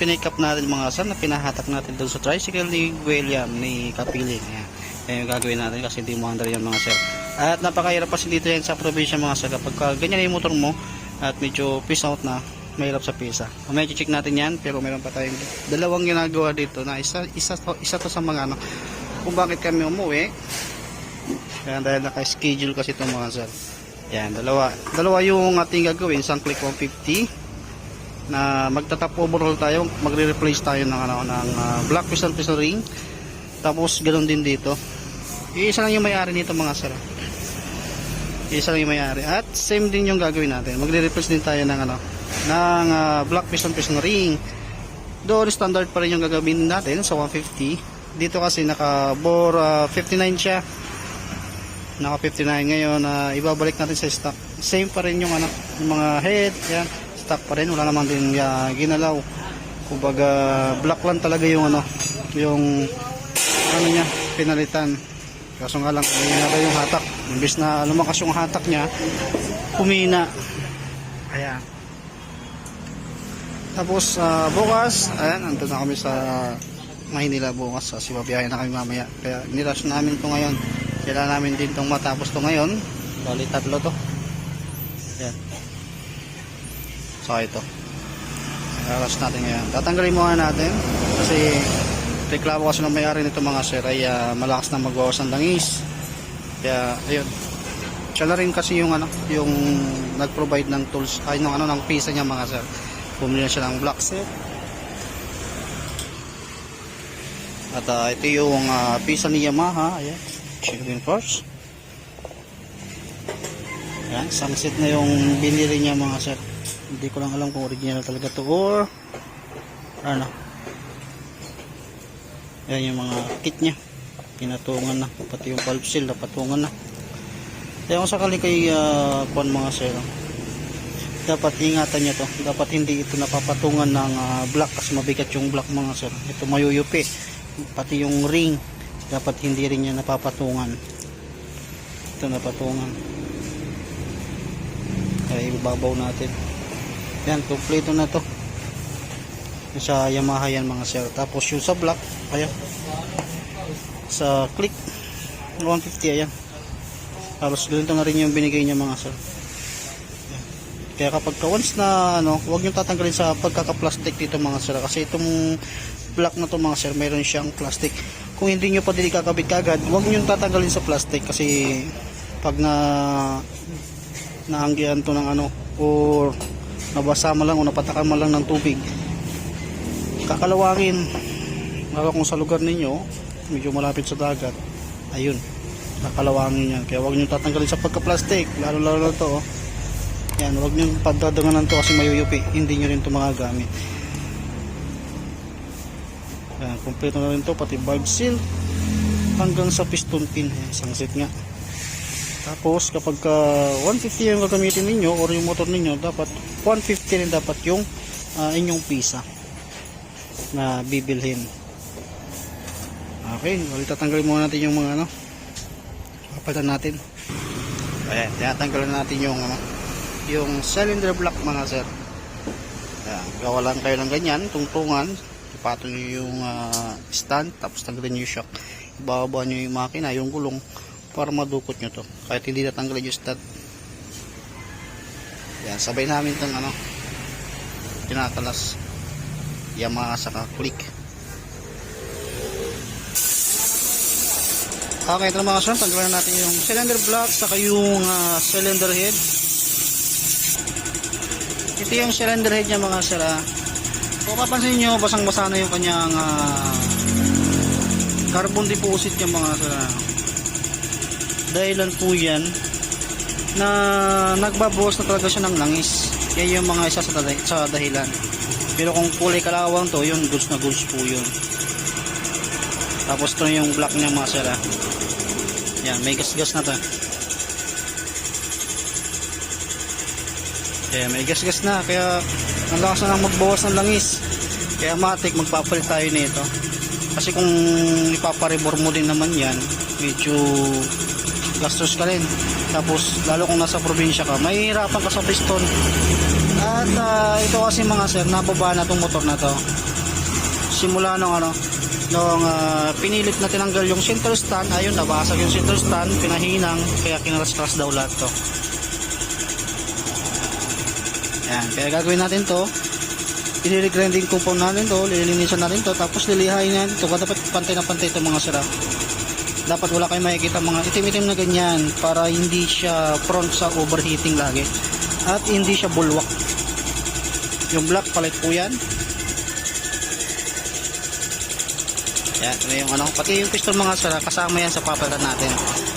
pinick up natin mga sir na pinahatak natin doon sa tricycle ni William ni Kapiling. Ayan. Yan yung gagawin natin kasi hindi mo under yan mga sir. At napakahirap kasi dito yan sa probinsya mga sir. Kapag ka ganyan yung motor mo at medyo peace out na, mahirap sa pisa. Mamaya check natin yan pero meron pa tayong dalawang ginagawa dito na isa, isa, to, isa to sa mga ano kung bakit kami umuwi. Yan dahil naka-schedule kasi ito mga sir. Yan, dalawa. Dalawa yung ating gagawin, isang click 150 na magtatap overhaul tayo, magre-replace tayo ng ano ng ah, black piston piston ring. Tapos ganoon din dito. Isa lang yung may-ari nito mga sir. Isa lang yung may-ari. At same din yung gagawin natin. Magre-replace din tayo ng ano ng ah, black piston piston ring. Doon standard pa rin yung gagawin natin sa 150. Dito kasi naka bore ah, 59 siya naka 59 ngayon na ibabalik natin sa stock same pa rin yung ano yung mga head yan stock pa rin wala naman din uh, ginalaw. Kumbaga black lang talaga yung ano yung ano niya pinalitan. Kaso nga lang kumina yung hatak? Imbis na lumakas yung hatak niya kumina ayan. Tapos ah, bukas ayan nandun na kami sa Maynila bukas. Kasi babiyahe na kami mamaya. Kaya nirush namin to ngayon. Kailangan namin din itong matapos to ngayon. Bali tatlo to. Yan saka ito. Aras natin ngayon. Tatanggalin muna natin. Kasi reklamo kasi ng may-ari nito mga sir ay ah, malakas na magbawas ng langis. Kaya ayun. Siya na rin kasi yung ano yung nag-provide ng tools ay ng ano ng pisa niya mga sir. Bumili na siya ng black set. At ah, ito yung ah, pisa ni Yamaha ayan. Check din first ayan sunset na yung binili niya mga sir hindi ko lang alam kung original talaga to or ano. Ayan yung mga kit niya. Pinatungan na. Pati yung valve seal napatungan na. Kaya kung sakali kay uh, mga sir dapat ingatan niya to. Dapat hindi ito napapatungan ng ah, black kasi mabigat yung black mga sir. Ito mayuyupi. Pati yung ring dapat hindi rin niya napapatungan. Ito napatungan. Kaya ibabaw natin yan kompleto na to. Sa Yamaha yan mga sir. Tapos yung sa black ayan. Sa click 150 ayan. Halos ganito na rin yung binigay niya mga sir. Kaya kapag ka once na ano huwag nyo tatanggalin sa pagkaka-plastic dito mga sir. Kasi itong black na to mga sir mayroon siyang plastic. Kung hindi nyo pa din ikakabit kagad huwag nyo tatanggalin sa plastic kasi pag na naanggihan to ng ano or nabasa mo lang o napatakan mo lang ng tubig. Kakalawangin lalo kung sa lugar ninyo medyo malapit sa dagat ayun kakalawangin yan. Kaya huwag nyo tatanggalin sa pagka-plastic lalo lalo na to oh. yan huwag nyo pagdadanganan to kasi mayuyupi. Hindi nyo rin to mga gamit yan kompleto na rin to pati valve seal hanggang sa piston pin. Isang set nga tapos kapag ka 150 yung gagamitin ninyo or yung motor ninyo dapat 150 rin dapat yung ah, inyong pisa na bibilhin. Okay ulit tatanggalin muna natin yung mga ano kapalitan natin. Ayan tinatanggalan natin yung ano yung cylinder block mga sir. Ayan, gawa lang kayo ng ganyan tungtungan ipatong nyo yung ah, stand tapos tanggalin nyo yung shock. Ibababa nyo yung makina yung gulong para madukot nyo to. Kahit hindi natanggalin yung stud yan sabay namin itong ano tinatalas. Yamaha saka click. Okay ito mga son tanggalan natin yung cylinder block saka yung ah, cylinder head. Ito yung cylinder head niya mga sir ah. kung papansin nyo basang basa na yung kanyang ah, carbon deposit niya mga sir ah. Dahilan po yan na nagbabawas na talaga siya ng langis. Yan yung mga isa sa, dah- sa dahilan. Pero kung kulay kalawang to yun goods na goods po yun. Tapos to yung black niya mga sir ah. yan may gas-gas na to. Kaya may gas-gas na. Kaya ang lakas na magbawas ng langis. Kaya matik magpapalit tayo nito. Kasi kung ipaparebor mo din naman yan medyo gastos ka rin. Tapos lalo kung nasa probinsya ka mahihirapan ka sa piston. At ah, ito kasi mga sir nababa na tong motor na to. Simula nung ano, nung ah, pinilit na tinanggal yung center stand, ayun, nabasag yung center stand, pinahinang, kaya kinaras-karas daw lahat to. Yan, kaya gagawin natin to, i-regrinding compound natin to, lilinisan natin to, tapos lilihain natin to, dapat pantay na pantay to mga sira. Dapat wala kayong makikita mga itim-itim na ganyan para hindi siya prone sa overheating lagi. At hindi siya bulwak. Yung black palit po yan. Yan, yung ano, pati yung piston mga sir, kasama yan sa papalitan natin.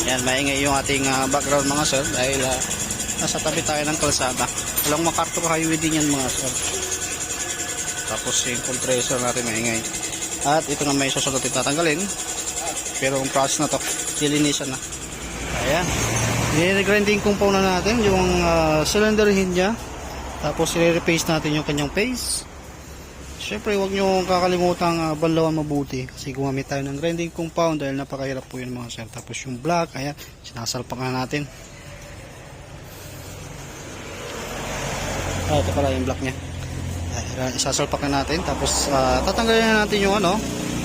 Yan, maingay yung ating ah, background mga sir dahil ah, nasa tabi tayo ng kalsada. Walang MacArthur highway din yan mga sir. Tapos yung compressor natin maingay. At ito na may susunod tatanggalin. Pero ang process na to, lilinisan na. Ayan. I-grinding compound na natin yung ah, cylinder head niya. Tapos i-replace natin yung kanyang face. Siyempre, huwag nyo kakalimutan uh, banlawan mabuti kasi gumamit tayo ng grinding compound dahil napakahirap po yun mga sir. Tapos yung black, ayan, sinasalpak na natin. Ah, ito pala yung black niya. Ayan, isasalpak na natin. Tapos ah, tatanggalin na natin yung ano,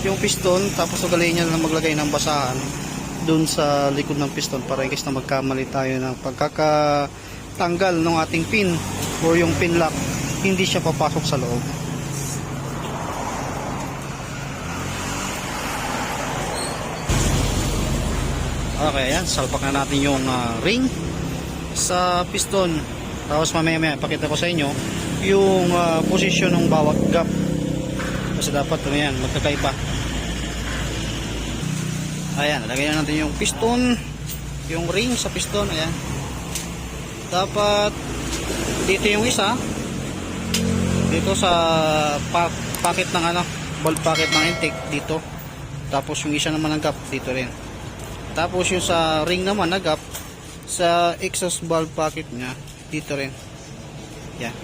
yung piston. Tapos ugaliin niya na maglagay ng basahan dun sa likod ng piston para in case na magkamali tayo ng pagkakatanggal ng ating pin o yung pin lock, hindi siya papasok sa loob. Okay, ayan. Salpak na natin yung ah, ring sa piston. Tapos mamaya maya pakita ko sa inyo yung ah, posisyon ng bawat gap. Kasi dapat ano yan, magkakaiba. Ayan, lagay na natin yung piston, yung ring sa piston, ayan. Dapat dito yung isa dito sa pa packet ng ano, bulb packet ng intake dito. Tapos yung isa naman ng gap dito rin. Tapos yung sa ring naman na gap sa exhaust valve pocket niya dito rin. Yan.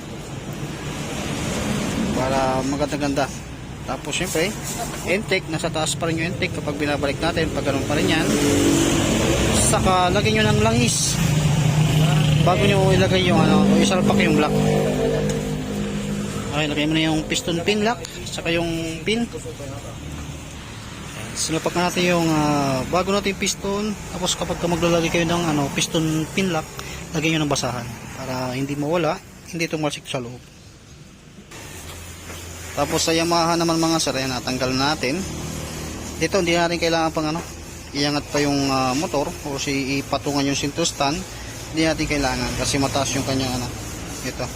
Para maganda-ganda. Tapos syempre, intake, nasa taas pa rin yung intake kapag binabalik natin, pag ganun pa rin yan. Saka lagyan nyo ng langis. Bago nyo ilagay yung ano, isalpak yung block. Okay, lagay mo na yung piston pin lock, saka yung pin. Sinupak na natin yung ah, bago natin piston. Tapos kapag ka maglalagay kayo ng ano, piston pin lock, lagyan nyo ng basahan para hindi mawala, hindi tumalsik sa loob. Tapos sa Yamaha naman mga sir, ayan, natanggal natin. Dito hindi natin kailangan pang ano, iangat pa yung ah, motor o si ipatungan yung sinto stand. Hindi natin kailangan kasi mataas yung kanyang ano, ito.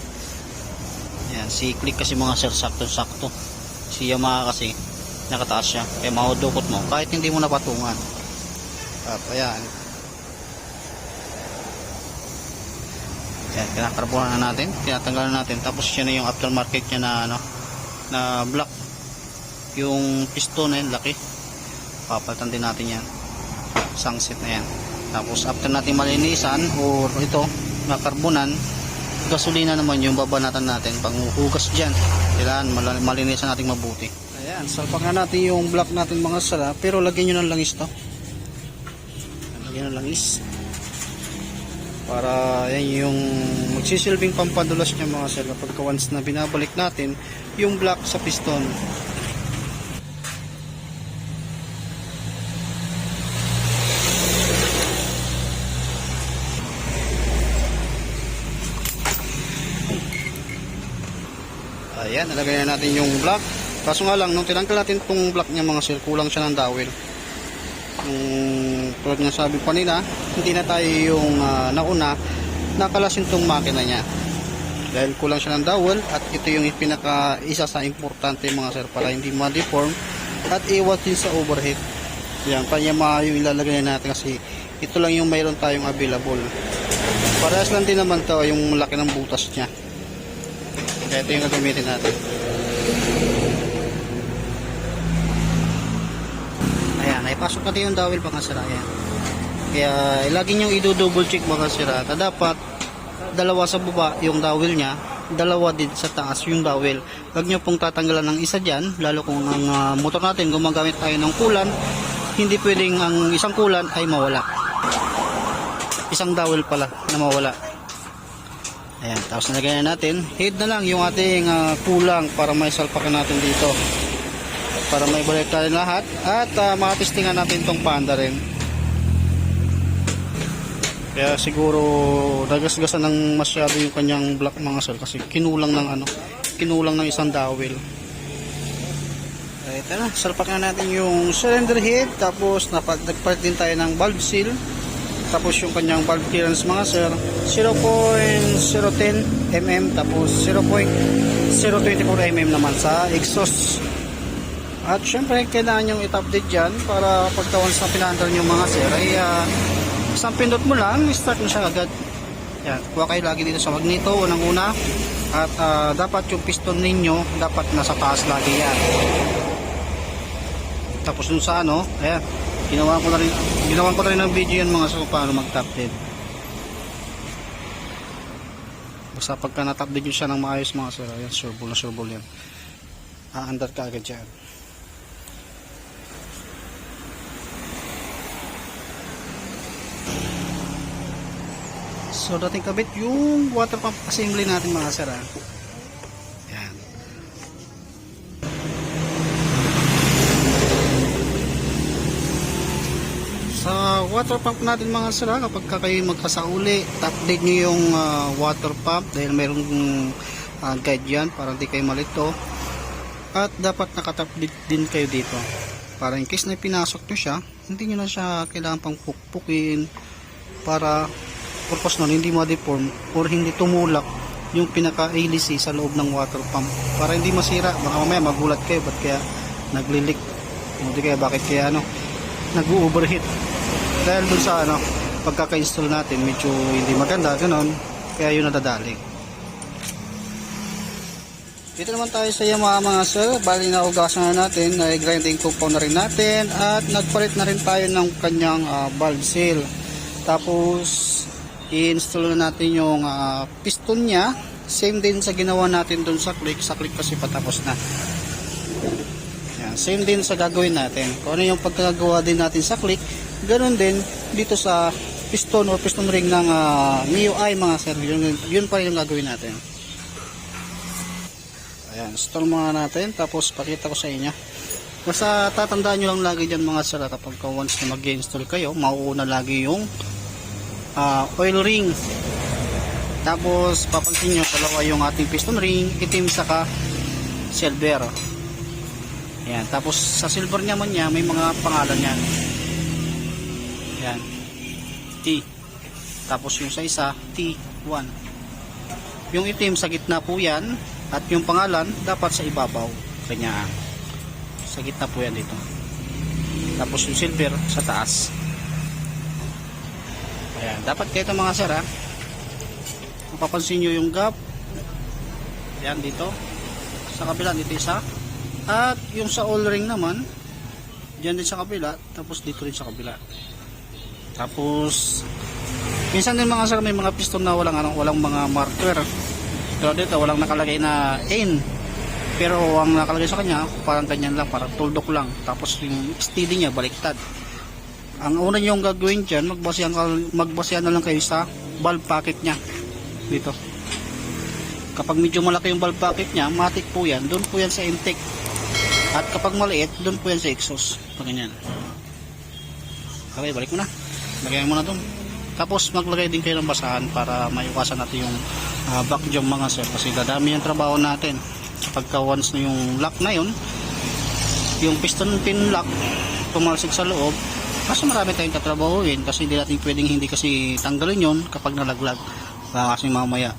Yan, si click kasi mga sir, sakto-sakto. Si Yamaha kasi, nakataas siya. Kaya mahudukot mo kahit hindi mo napatungan. At ayan. Yan, kinakarbonan na natin, tinatanggalan natin. Tapos siya na yung aftermarket niya na ano, na black. Yung piston na yan, laki. Papalitan din natin yan. Sunset na yan. Tapos after natin malinisan or ito, nakarbonan, gasolina naman yung babanatan natin pang hugas dyan. Kailangan mal- malinisan natin mabuti. Ayan, salpak na natin yung block natin mga sala, pero lagyan nyo ng langis to. Lagyan ng langis. Para yan yung magsisilbing pampadulas niya mga sala pagka once na binabalik natin yung block sa piston. Ayan, nalagay na natin yung block. Kaso nga lang, nung tinanggal natin itong block niya mga sir, kulang siya ng dowel. Yung tulad nga sabi pa nila, hindi na tayo yung ah, nauna nakalasin tong makina niya. Dahil kulang siya ng dowel at ito yung pinaka isa sa importante mga sir para hindi ma-deform at iwas din sa overheat. Yan, kanya mga yung ilalagay natin kasi ito lang yung mayroon tayong available. Parehas lang din naman to yung laki ng butas niya. Kaya ito yung gagamitin natin. Naipasok natin yung dowel mga sira. Ayan. Kaya eh, lagi nyo i-double check mga sira. Na dapat dalawa sa baba yung dowel niya, dalawa din sa taas yung dowel. Huwag nyo pong tatanggalan ng isa dyan, lalo kung ang ah, motor natin gumagamit tayo ng kulan, hindi pwedeng ang isang kulan ay mawala. Isang dowel pala na mawala. Ayan, tapos nalagay na natin. Head na lang yung ating ah, kulang para may salpakan natin dito. Para may balik tayo lahat. At uh, makatestingan natin tong panda rin. Kaya siguro nagasgasan ng masyado yung kanyang black mga sir kasi kinulang ng ano kinulang ng isang dowel ito na salpak na natin yung cylinder head tapos napag nagpalit din tayo ng valve seal. Tapos yung kanyang valve clearance mga sir 0.010 mm tapos 0.024 mm naman sa exhaust at syempre kailangan yung i-update dyan para pagtawan sa pinandal nyo mga sir ay uh, isang pindot mo lang start mo siya agad. Yan, kuha kayo lagi dito sa magneto unang una at ah, dapat yung piston ninyo dapat nasa taas lagi yan. Tapos dun sa ano ayan ginawa ko na rin ginawa ko na rin ng video yan mga so paano mag top dead basta pagka na top dead yun siya ng maayos mga sir ayan sureball na sureball yan. Aandar ka agad dyan So dating kabit yung water pump assembly natin mga sir ah. Yan. Sa water pump natin mga sir ah, kapag ka kayo magkasauli, update nyo yung ah, water pump dahil mayroong ah, guide yan para hindi kayo malito. At dapat nakatapdate din kayo dito. Para in case na pinasok nyo siya, hindi nyo na siya kailangan pang pukpukin para purpose nun hindi ma-deform or hindi tumulak yung pinaka-hélice sa loob ng water pump. Para hindi masira baka mamaya magulat kayo ba't kaya naglilik hindi kaya bakit kaya ano nag-overheat dahil dun sa ano pagkaka-install natin medyo hindi maganda ganon. Kaya yun nadadali. Dito naman tayo sa Yamaha mga sir. Bali na ugasan na natin na grinding compound na rin natin at nagpalit na rin tayo ng kanyang ah, valve seal. Tapos i-install na natin yung ah, piston niya. Same din sa ginawa natin dun sa click. Sa click kasi patapos na. Yan, same din sa gagawin natin. Kung ano yung pagkagawa din natin sa click ganun din dito sa piston or piston ring ng uh, MIUI mga sir. Yun, yun pa yung gagawin natin. Ayan install muna natin. Tapos pakita ko sa inyo. Basta tatandaan nyo lang lagi dyan mga sir kapag once na mag-install kayo mauuna lagi yung ah, oil ring. Tapos papansin nyo dalawa yung ating piston ring itim saka silver. Yan tapos sa silver naman niya may mga pangalan yan. Yan T. Tapos yung sa isa T1 yung itim sa gitna po yan at yung pangalan dapat sa ibabaw kanya. Sa gitna po yan dito. Tapos yung silver sa taas Ayan, dapat kayo mga sir ha. Mapapansin nyo yung gap. Ayan dito. Sa kabila dito isa. At yung sa all ring naman, diyan din sa kabila, tapos dito rin sa kabila. Tapos minsan din mga sir may mga piston na walang anong walang mga marker. Pero dito walang nakalagay na in. Pero ang nakalagay sa kanya, parang ganyan lang, parang tuldok lang. Tapos yung steady niya baliktad ang una nyo gagawin dyan magbasihan, ka, magbasihan na lang kayo sa valve packet nya dito. Kapag medyo malaki yung valve packet nya matik po yan. Doon po yan sa intake. At kapag maliit doon po yan sa exhaust. Ganyan. Okay balik mo na. Lagay mo doon. Tapos maglagay din kayo ng basahan para maiwasan natin yung uh, back jump mga sir. Kasi dadami yung trabaho natin. Kapag ka once na yung lock na yun yung piston pin lock pumalsik sa loob Kaso marami tayong tatrabahuin kasi hindi natin pwedeng hindi kasi tanggalin yon kapag nalaglag. Kasi mamaya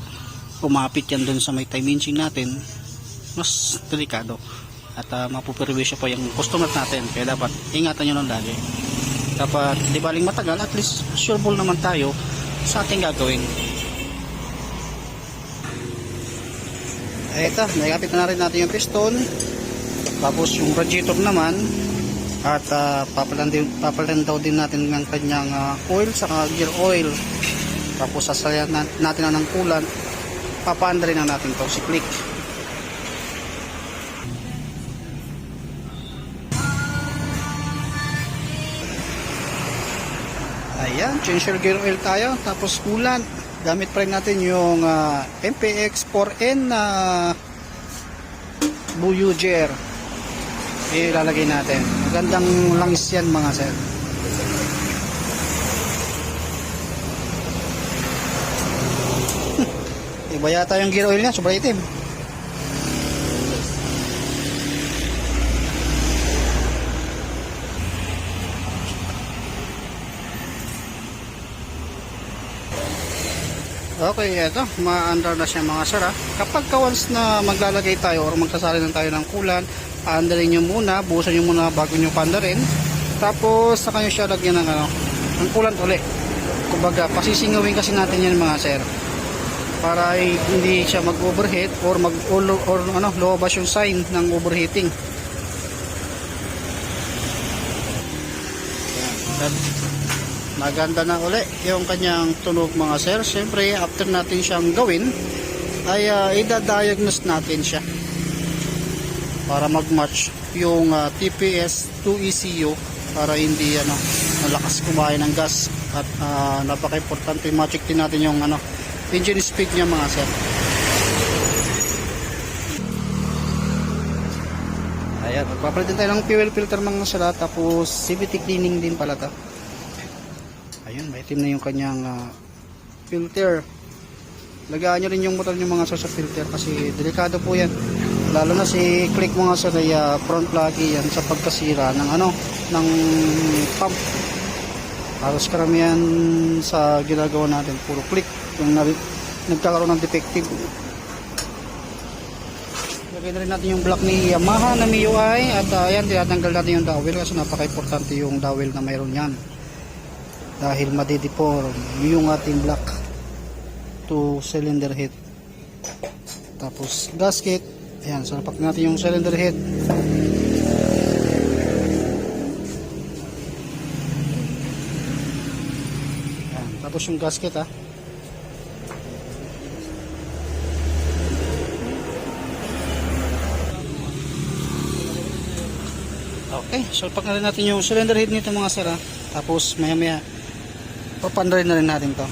umapit yan dun sa may dimension natin mas delikado. At uh, mapuperwisyo pa yung customer natin. Kaya dapat ingatan nyo lang lagi. Dapat di baling matagal at least sureball naman tayo sa ating gagawin. Ay ito naikapit na rin natin yung piston. Tapos yung radiator naman at uh, papalan, din, papalan daw din natin ng kanyang uh, oil sa gear oil. Tapos sasayan na, natin na ng kulan papaanda rin na natin to si click ayan change gear oil tayo. Tapos kulan gamit pa rin natin yung uh, MPX 4N na uh, Buyu Gear ilalagay natin. Magandang langis yan mga sir. Iba yata yung gear oil niya, sobrang itim. Okay, eto, ma-under na siya mga sir ha. Kapag ka once na maglalagay tayo or magsasali na tayo ng kulan, andarin nyo muna, buhusan nyo muna bago nyo pandarin. Tapos, saka nyo siya lagyan ng, ano, ng kulan uli. Kumbaga, pasisingawin kasi natin yan mga sir. Para hindi siya mag-overheat or mag or, or ano, lumabas yung sign ng overheating. Yan. Maganda na uli yung kanyang tunog mga sir. Siyempre, after natin siyang gawin, ay uh, idadiagnose natin siya para mag-match yung uh, TPS 2 ECU para hindi ano malakas kumain ng gas at uh, napaka-importante ma-check din natin yung ano engine speed niya mga sir. Ayan, magpapalit din tayo ng fuel filter mga sir ah. tapos CVT cleaning din pala to. Ayun, maitim na yung kanyang ah, filter. Lagaan nyo rin yung motor nyo mga sir sa filter kasi delikado po yan. Lalo na si click mga sir ay ah, front lagi yan sa pagkasira ng ano, ng pump. Halos karamihan sa ginagawa natin, puro click yung na, nagkakaroon ng defective. Lagay na rin natin yung block ni Yamaha na MIUI at uh, yan, tinatanggal natin yung dowel kasi napaka-importante yung dowel na mayroon yan dahil madideform yung ating block to cylinder head tapos gasket ayan salapak natin yung cylinder head. Ayan, tapos yung gasket ha okay salpak na rin natin yung cylinder head nito mga sir ha tapos maya maya papandarin na rin natin to.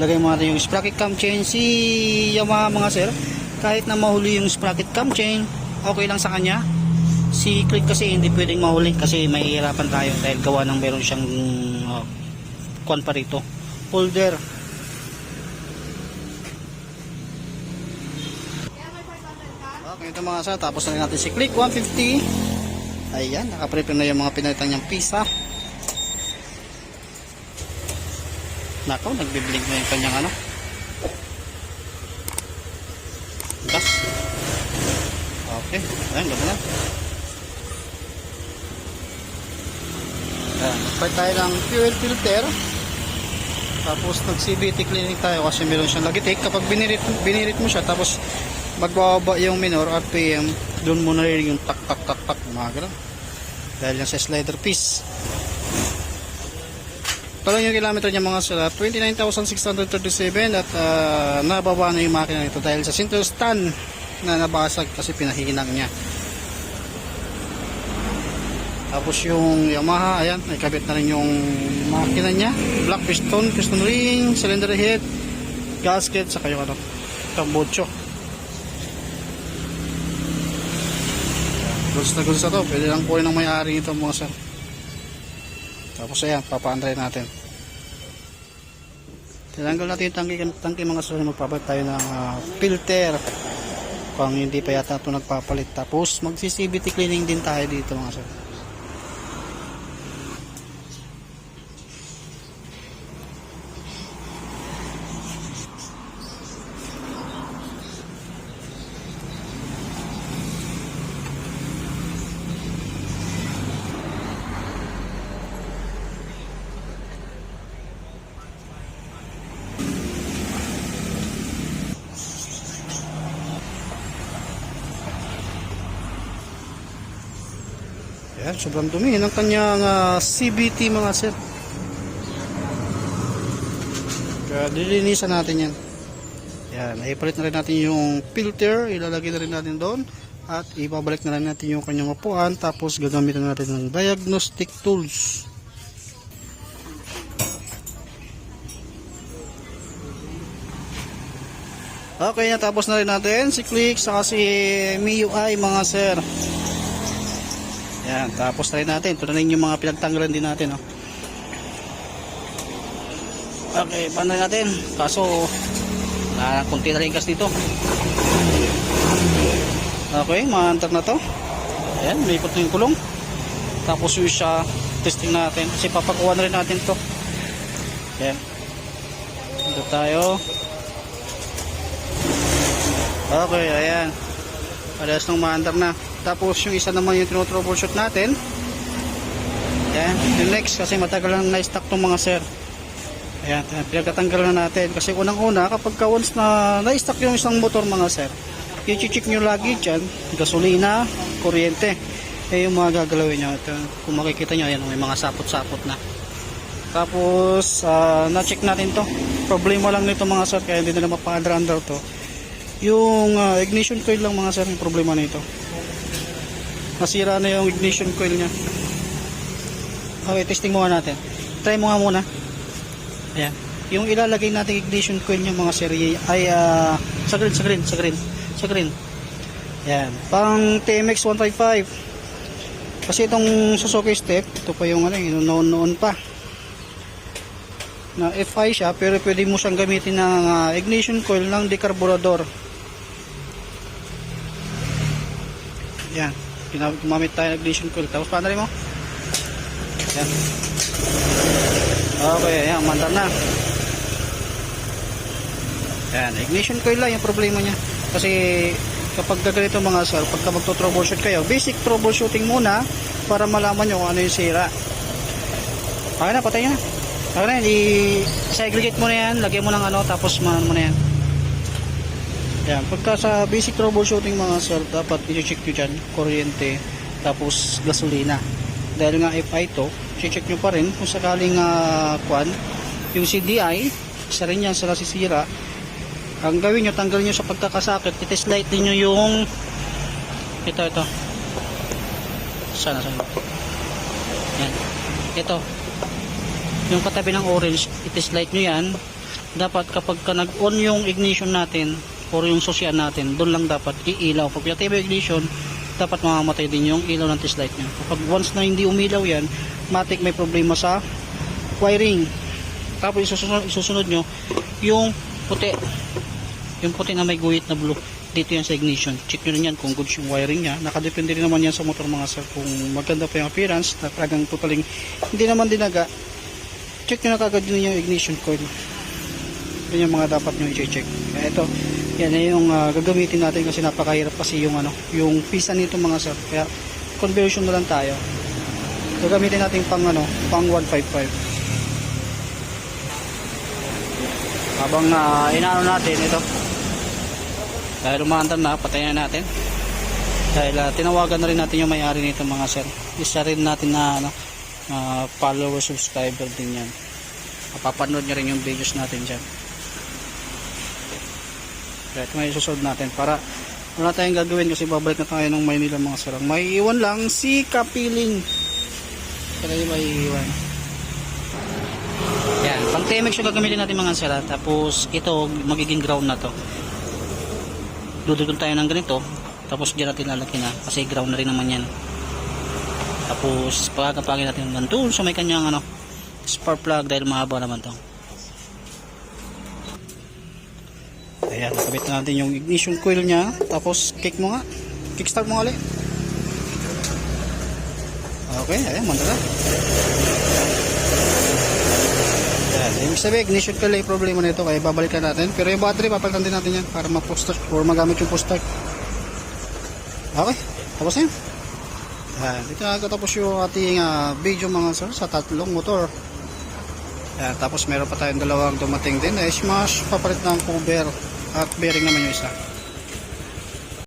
Lagay mo natin yung sprocket cam chain si Yamaha mga sir kahit na mahuli yung sprocket cam chain okay lang sa kanya. Si click kasi hindi pwedeng mahuli kasi mahihirapan tayo dahil gawa ng meron siyang uh, kwan pa rito. Holder okay ito mga sir tapos na natin si click 150 ayan nakaprepare na yung mga pinalitan niyang pisa. Nako, nagbiblink na yung kanyang ano. Gas. Ayan, ganda na. Ayan, nagpay tayo ng fuel filter. Tapos nag-CVT cleaning tayo kasi meron siyang lagitik. Kapag binirit, binirit mo siya, tapos magbababa yung minor RPM, doon mo na rin yung tak tak tak tak mga ganun. Dahil yan sa slider piece. Lang yung kilometer niya mga sila, 29,637 at uh, nababa na yung makina nito dahil sa single stand na nabasag kasi pinahinang niya. Tapos yung Yamaha, ayan, may kabit na rin yung makina niya. Black piston, piston ring, cylinder head, gasket, saka yung ano, tambocho. Gusto na gusto to, pwede lang po ng may-ari ito mga sir. Tapos ayan, papaantray natin. Tinanggal natin yung tangke, tangke mga sir, magpapalit tayo ng ah, filter. Kung hindi pa yata ito nagpapalit. Tapos magsi-CVT cleaning din tayo dito mga sir. Ayan, sobrang dumi ng kanyang ah, CVT mga sir. Kaya dilinisan natin yan. Yan, ipalit na rin natin yung filter, ilalagay na rin natin doon. At ibabalik na rin natin yung kanyang upuan. Tapos gagamitin natin ng diagnostic tools. Okay, natapos na rin natin si Click saka si MIUI mga sir. Yan, tapos try natin. Ito na rin yung mga pinagtanggalan din natin. Oh. Okay, paano natin? Kaso, na kunti na rin gas dito. Okay, maantar na to. Ayan, may ikot yung kulong. Tapos yung siya, testing natin. Kasi papakuha na rin natin to. Ayan. Dito tayo. Okay, ayan. Parehas nang maandar na. Tapos yung isa naman yung tinotroubleshoot natin. Ayan. Yung next kasi matagal lang na-stock tong mga sir. Ayan, pinagtatanggal na natin. Kasi unang-una, kapag ka once na na-stock yung isang motor mga sir, i-check nyo lagi dyan, gasolina, kuryente. Eh yung mga gagalawin nyo. Ito, kung makikita nyo, ayan, may mga sapot-sapot na. Tapos, ah, na-check natin to. Problema lang nito mga sir, kaya hindi nila mapa-under-under to. Yung ah, ignition coil lang mga sir, yung problema nito. Nasira na yung ignition coil niya. Okay, testing muna natin. Try mo nga muna. Ayan. Yung ilalagay natin ignition coil niya mga sir ay ah, sa green, sa green, sa green, sa green. Ayan. Pang TMX 155. Kasi itong Suzuki Step, ito pa yung ano, yung noon-noon pa na FI siya pero pwede mo siyang gamitin ng ah, ignition coil ng decarburador yan Gina- gumamit tayo ng ignition coil. Tapos paano rin mo? Yan okay yan mandar na. Yan ignition coil lang yung problema niya. Kasi kapag gaganito mga sir pagka magto-troubleshoot kayo basic troubleshooting muna para malaman nyo kung ano yung sira. Okay na patay na. Okay na, i-segregate mo na yan, lagyan mo ng ano, tapos man mo na yan. Yan, pagka sa basic troubleshooting mga sir, dapat i-check nyo dyan, kuryente, tapos gasolina. Dahil nga FI to, i-check nyo pa rin kung sakaling uh, kwan, yung CDI, isa rin yan sa nasisira. Ang gawin nyo, tanggalin nyo sa pagkakasakit, i-test light ninyo yung ito, ito. Sana, sana. Yan. Ito, yung katabi ng orange, it-test light nyo yan. Dapat kapag ka nag-on yung ignition natin, or yung susyan natin, doon lang dapat iilaw. Pag yung ignition, dapat mamamatay din yung ilaw ng test light nyo. Kapag once na hindi umilaw yan, matik may problema sa wiring. Tapos isusunod, isusunod nyo yung puti. Yung puti na may guhit na blue. Dito yan sa ignition. Check nyo rin yan kung good yung wiring niya. Nakadepende rin naman yan sa motor mga sir. Kung maganda pa yung appearance, na talagang totaling hindi naman dinaga, check nyo na kagad yun yung ignition coil yun yung mga dapat nyo i-check. Kaya ito yan na yung ah, gagamitin natin kasi napakahirap kasi yung ano yung pisa nito mga sir. Kaya conversion na lang tayo. Gagamitin natin pang ano pang 155 habang uh, inaano natin ito dahil umaandar na patayin na natin. Dahil ah, tinawagan na rin natin yung may-ari nito mga sir. Isa rin natin na ano uh, follower subscriber din yan. Mapapanood nyo rin yung videos natin dyan kaya ito may susunod natin para wala tayong gagawin kasi babalik na tayo ng Maynila mga sarang may iwan lang si Kapiling kaya yung may iwan. Yan. Pang TMX yung gagamitin natin mga sara tapos ito magiging ground na to. Dudugtong tayo ng ganito. Tapos dyan natin lalaki na. Kasi ground na rin naman yan. Tapos pagkakapagin natin hanggang doon so may kanyang ano spark plug dahil mahaba naman to ayan nakabit na natin yung ignition coil nya tapos kick mo nga. Kickstart mo nga ulit. Okay ayan mandala ayan ibig sabihin ignition coil ay problema nito kaya babalikan natin. Pero yung battery papalitan din natin yan para ma-post start or magamit yung post start okay tapos na yun. Ayan, dito nakatapos yung ating ah, video mga sir sa tatlong motor. Ayan, tapos meron pa tayong dalawang dumating din. Na smash papalit ng cover at bearing naman yung isa.